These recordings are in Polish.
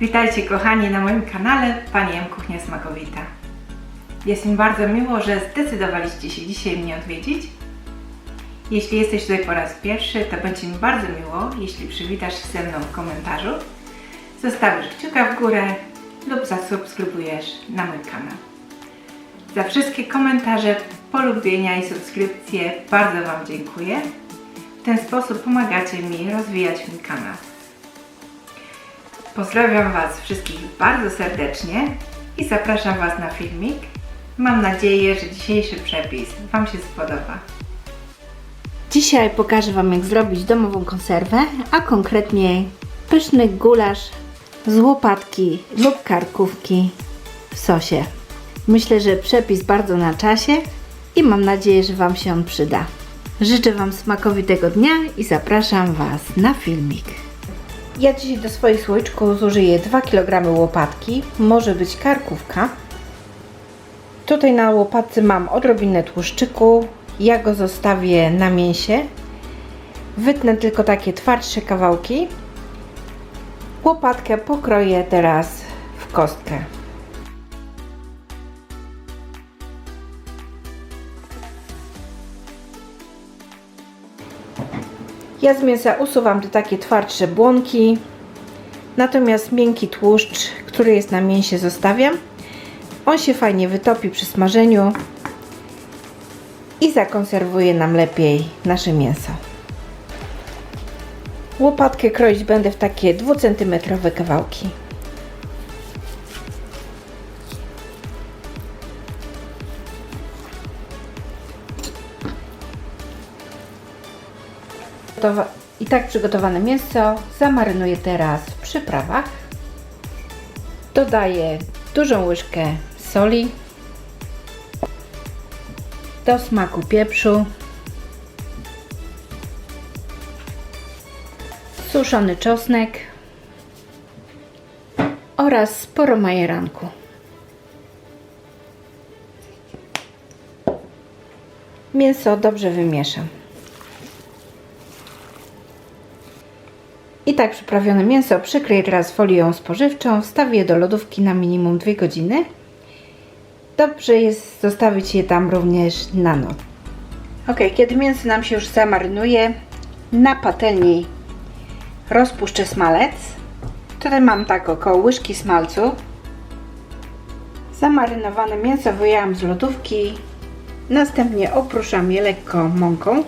Witajcie kochani na moim kanale Pani M Kuchnia Smakowita. Jest mi bardzo miło, że zdecydowaliście się dzisiaj mnie odwiedzić. Jeśli jesteś tutaj po raz pierwszy, to będzie mi bardzo miło, jeśli przywitasz się ze mną w komentarzu, zostawisz kciuka w górę lub zasubskrybujesz na mój kanał. Za wszystkie komentarze, polubienia i subskrypcje bardzo Wam dziękuję. W ten sposób pomagacie mi rozwijać mój kanał. Pozdrawiam Was wszystkich bardzo serdecznie i zapraszam Was na filmik. Mam nadzieję, że dzisiejszy przepis Wam się spodoba. Dzisiaj pokażę Wam jak zrobić domową konserwę, a konkretnie pyszny gulasz z łopatki lub karkówki w sosie. Myślę, że przepis bardzo na czasie i mam nadzieję, że Wam się on przyda. Życzę Wam smakowitego dnia i zapraszam Was na filmik. Ja dzisiaj do swoich słoiczków zużyję 2 kg łopatki, może być karkówka. Tutaj na łopatce mam odrobinę tłuszczyku, ja go zostawię na mięsie. Wytnę tylko takie twardsze kawałki. Łopatkę pokroję teraz w kostkę. Ja z mięsa usuwam te takie twardsze błonki, natomiast miękki tłuszcz, który jest na mięsie zostawiam. On się fajnie wytopi przy smażeniu i zakonserwuje nam lepiej nasze mięso. Łopatkę kroić będę w takie 2 cm kawałki. I tak przygotowane mięso zamarynuję teraz w przyprawach. Dodaję dużą łyżkę soli, do smaku pieprzu, suszony czosnek oraz sporo majeranku. Mięso dobrze wymieszam. I tak przyprawione mięso przykryję teraz folią spożywczą, wstawię do lodówki na minimum 2 godziny. Dobrze jest zostawić je tam również na noc. Ok, kiedy mięso nam się już zamarynuje, na patelni rozpuszczę smalec. Tutaj mam tak około łyżki smalcu. Zamarynowane mięso wyjęłam z lodówki. Następnie opruszam je lekko mąką.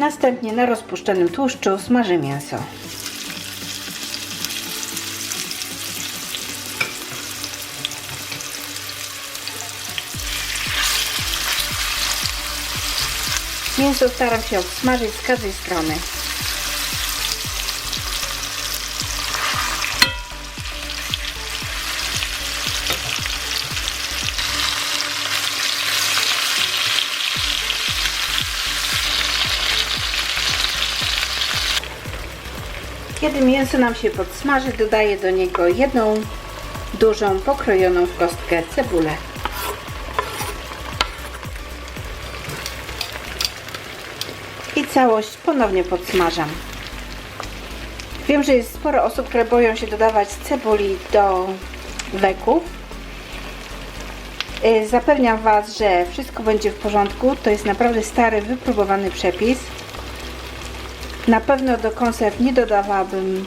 Następnie na rozpuszczonym tłuszczu smażę mięso. Mięso staram się obsmażyć z każdej strony. Kiedy mięso nam się podsmaży, dodaję do niego jedną dużą, pokrojoną w kostkę cebulę. I całość ponownie podsmażam. Wiem, że jest sporo osób, które boją się dodawać cebuli do weków. Y, Zapewniam Was, że wszystko będzie w porządku. To jest naprawdę stary, wypróbowany przepis. Na pewno do konserw nie dodawałabym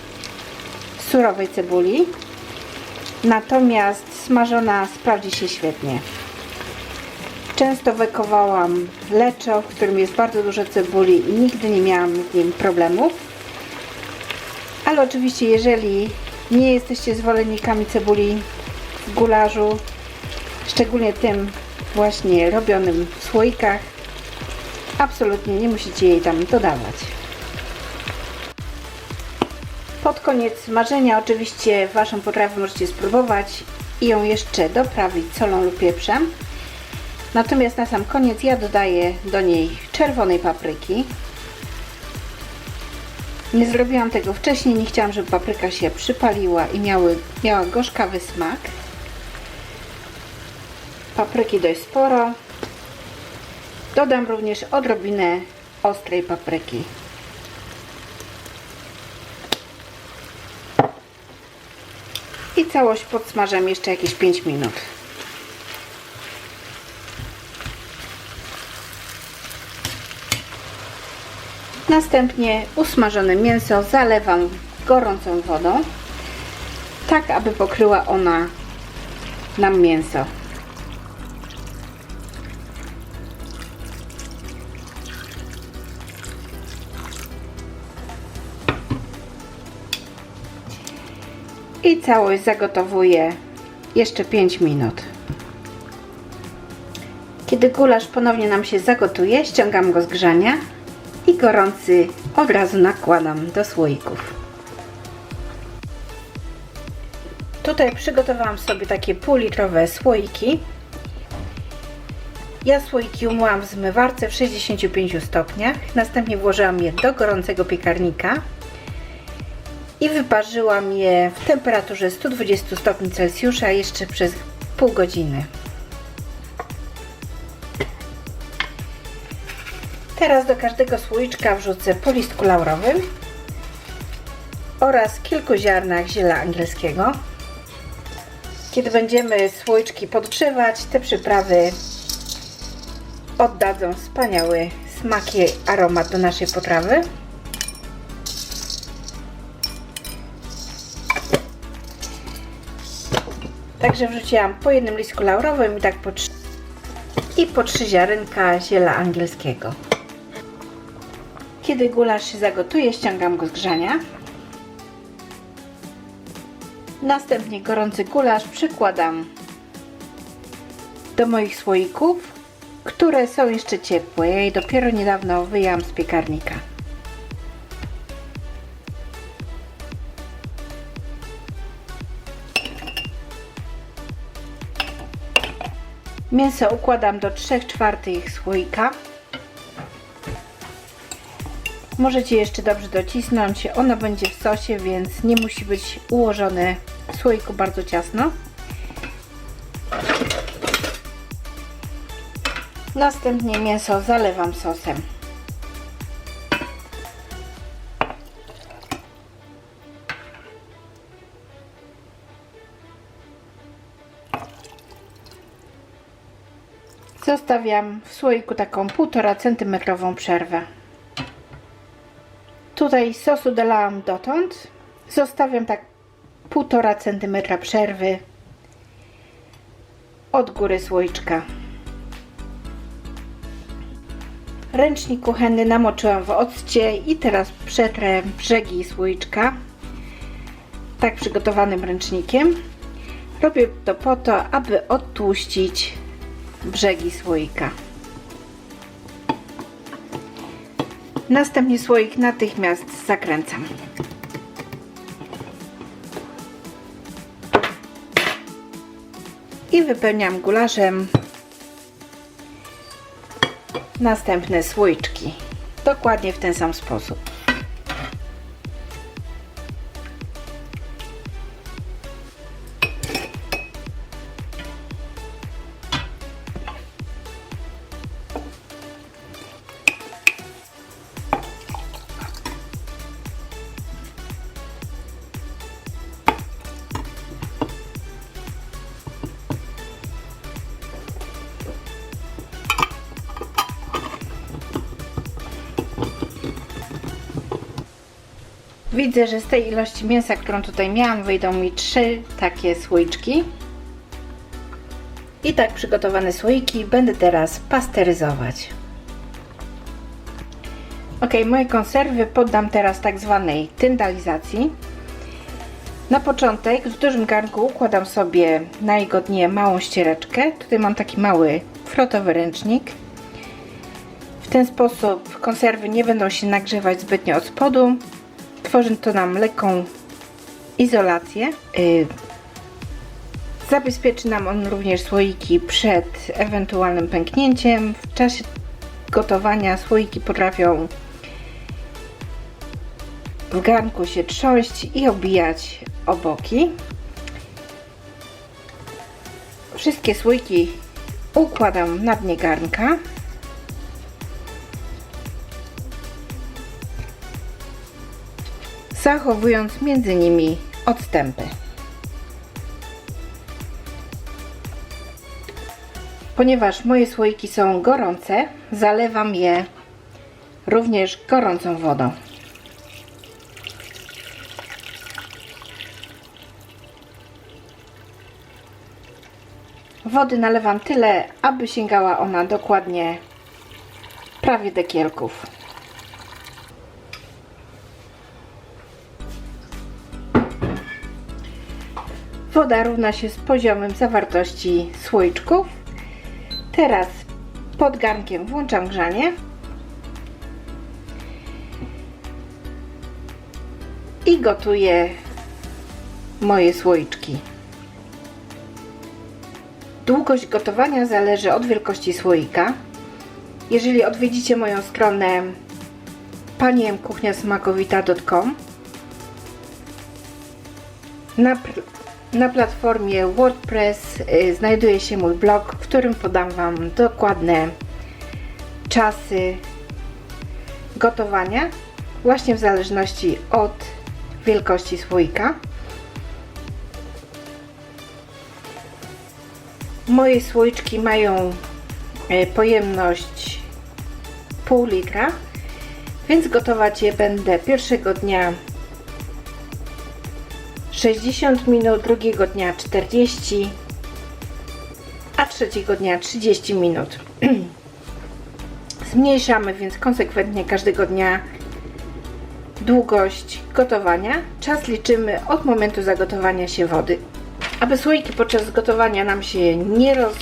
surowej cebuli. Natomiast smażona sprawdzi się świetnie. Często wekowałam leczo, w którym jest bardzo dużo cebuli i nigdy nie miałam z nim problemów. Ale oczywiście, jeżeli nie jesteście zwolennikami cebuli w gularzu, szczególnie tym właśnie robionym w słoikach, absolutnie nie musicie jej tam dodawać. Pod koniec smażenia oczywiście Waszą potrawę możecie spróbować i ją jeszcze doprawić solą lub pieprzem. Natomiast na sam koniec ja dodaję do niej czerwonej papryki. Nie zrobiłam tego wcześniej, nie chciałam, żeby papryka się przypaliła i miały, miała gorzkawy smak. Papryki dość sporo. Dodam również odrobinę ostrej papryki. I całość podsmażam jeszcze jakieś 5 minut. Następnie usmażone mięso zalewam gorącą wodą, tak aby pokryła ona nam mięso. I całość zagotowuję jeszcze 5 minut. Kiedy gulasz ponownie nam się zagotuje, ściągam go z grzania i gorący od razu nakładam do słoików. Tutaj przygotowałam sobie takie półlitrowe słoiki. Ja słoiki umyłam w zmywarce w 65 stopniach. Następnie włożyłam je do gorącego piekarnika i wyparzyłam je w temperaturze 120 stopni Celsjusza jeszcze przez pół godziny. Teraz do każdego słoiczka wrzucę po listku laurowym oraz kilku ziarnach ziela angielskiego. Kiedy będziemy słoiczki podgrzewać, te przyprawy oddadzą wspaniały smak i aromat do naszej potrawy. Także wrzuciłam po jednym listku laurowym i tak po trzy, i po trzy ziarenka ziela angielskiego. Kiedy gulasz się zagotuje, ściągam go z grzania. Następnie gorący gulasz przykładam do moich słoików, które są jeszcze ciepłe. Ja je dopiero niedawno wyjęłam z piekarnika. Mięso układam do 3 czwartych słoika. Możecie jeszcze dobrze docisnąć. Ono będzie w sosie, więc nie musi być ułożone w słoiku bardzo ciasno. Następnie mięso zalewam sosem. Zostawiam w słoiku taką 1,5 cm przerwę. Tutaj sosu dolałam dotąd. Zostawiam tak 1,5 cm przerwy od góry słoiczka. Ręcznik kuchenny namoczyłam w occie i teraz przetrę brzegi słoiczka tak przygotowanym ręcznikiem. Robię to po to, aby odtłuścić brzegi słoika. Następnie słoik natychmiast zakręcam. I wypełniam gulaszem następne słoiczki. Dokładnie w ten sam sposób. Widzę, że z tej ilości mięsa, którą tutaj miałam, wyjdą mi trzy takie słoiczki. I tak przygotowane słoiki będę teraz pasteryzować. Ok, moje konserwy poddam teraz tak zwanej tyndalizacji. Na początek w dużym garnku układam sobie na małą ściereczkę. Tutaj mam taki mały frotowy ręcznik. W ten sposób konserwy nie będą się nagrzewać zbytnio od spodu. Tworzy to nam lekką izolację. Yy, Zabezpieczy nam on również słoiki przed ewentualnym pęknięciem. W czasie gotowania słoiki potrafią w garnku się trząść i obijać o boki. Wszystkie słoiki układam na dnie garnka. zachowując między nimi odstępy. Ponieważ moje słoiki są gorące, zalewam je również gorącą wodą. Wody nalewam tyle, aby sięgała ona dokładnie prawie do kielków. Woda równa się z poziomem zawartości słoiczków. Teraz pod garnkiem włączam grzanie. I gotuję moje słoiczki. Długość gotowania zależy od wielkości słoika. Jeżeli odwiedzicie moją stronę paniemkuchniasmakowita.com na, na platformie WordPress y, znajduje się mój blog, w którym podam Wam dokładne czasy gotowania, właśnie w zależności od wielkości słoika. Moje słoiczki mają e, pojemność pół litra, więc gotować je będę pierwszego dnia 60 minut, drugiego dnia 40, a trzeciego dnia 30 minut. Zmniejszamy więc konsekwentnie każdego dnia długość gotowania. Czas liczymy od momentu zagotowania się wody. Aby słoiki podczas gotowania nam się nie roz...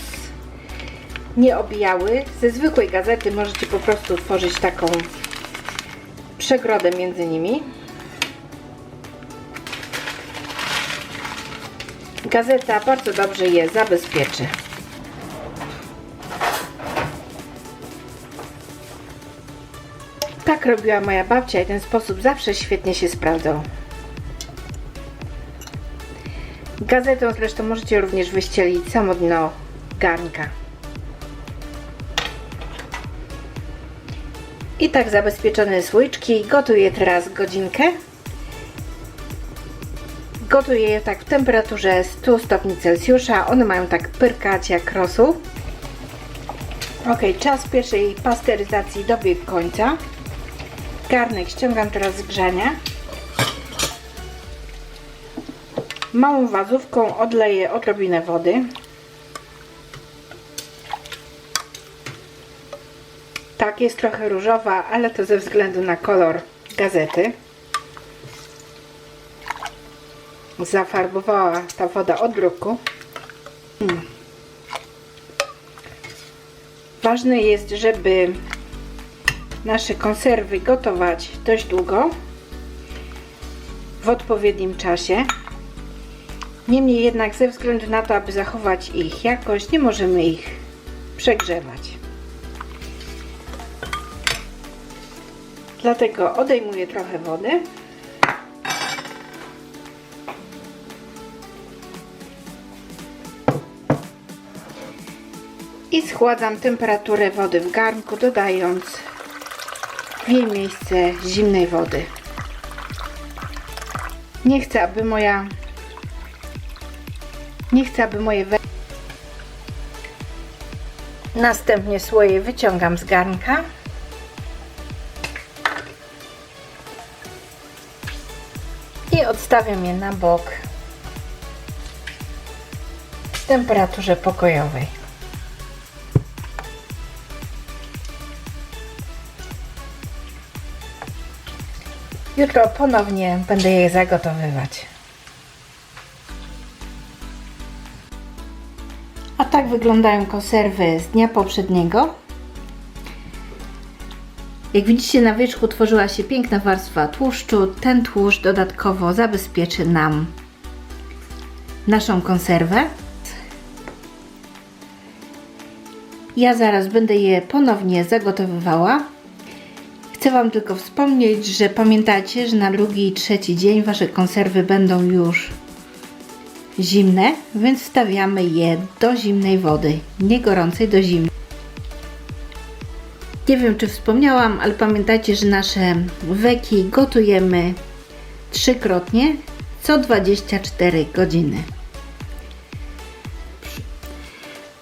nie obijały, ze zwykłej gazety możecie po prostu tworzyć taką przegrodę między nimi. Gazeta bardzo dobrze je zabezpieczy. Tak robiła moja babcia i ten sposób zawsze świetnie się sprawdzał. Gazetą zresztą możecie również wyścielić samo dno garnka. I tak zabezpieczone słoiczki gotuję teraz godzinkę. Gotuję je tak w temperaturze 100 stopni Celsjusza. One mają tak pyrkać jak rosół. Ok, czas pierwszej pasteryzacji dobiegł końca. Garnek ściągam teraz z grzania. Małą wazówką odleję odrobinę wody. Tak, jest trochę różowa, ale to ze względu na kolor gazety. Zafarbowała ta woda od druku. Hmm. Ważne jest, żeby nasze konserwy gotować dość długo w odpowiednim czasie. Niemniej jednak ze względu na to, aby zachować ich jakość, nie możemy ich przegrzewać. Dlatego odejmuję trochę wody. I schładzam temperaturę wody w garnku, dodając w jej miejsce zimnej wody. Nie chcę, aby moja nie chcę, aby moje we... Następnie słoje wyciągam z garnka. I odstawiam je na bok w temperaturze pokojowej. Jutro ponownie będę je zagotowywać. A tak wyglądają konserwy z dnia poprzedniego. Jak widzicie na wierzchu tworzyła się piękna warstwa tłuszczu. Ten tłuszcz dodatkowo zabezpieczy nam naszą konserwę. Ja zaraz będę je ponownie zagotowywała. Chcę Wam tylko wspomnieć, że pamiętacie, że na drugi i trzeci dzień Wasze konserwy będą już zimne, więc wstawiamy je do zimnej wody, nie gorącej, do zimnej. Nie wiem, czy wspomniałam, ale pamiętajcie, że nasze weki gotujemy trzykrotnie co 24 godziny.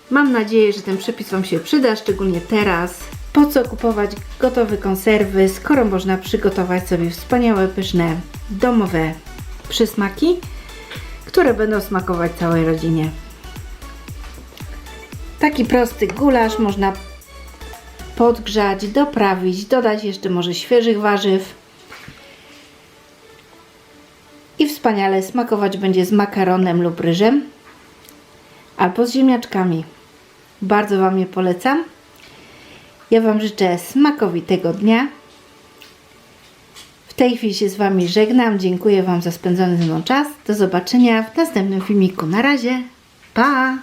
Mam nadzieję, że ten przepis Wam się przyda, szczególnie teraz. Po co kupować gotowe konserwy, skoro można przygotować sobie wspaniałe, pyszne, domowe przysmaki, które będą smakować całej rodzinie. Taki prosty gulasz można podgrzać, doprawić, dodać jeszcze może świeżych warzyw. I wspaniale smakować będzie z makaronem lub ryżem albo z ziemniaczkami. Bardzo Wam je polecam. Ja Wam życzę smakowitego dnia. W tej chwili się z Wami żegnam. Dziękuję Wam za spędzony ze mną czas. Do zobaczenia w następnym filmiku. Na razie. Pa!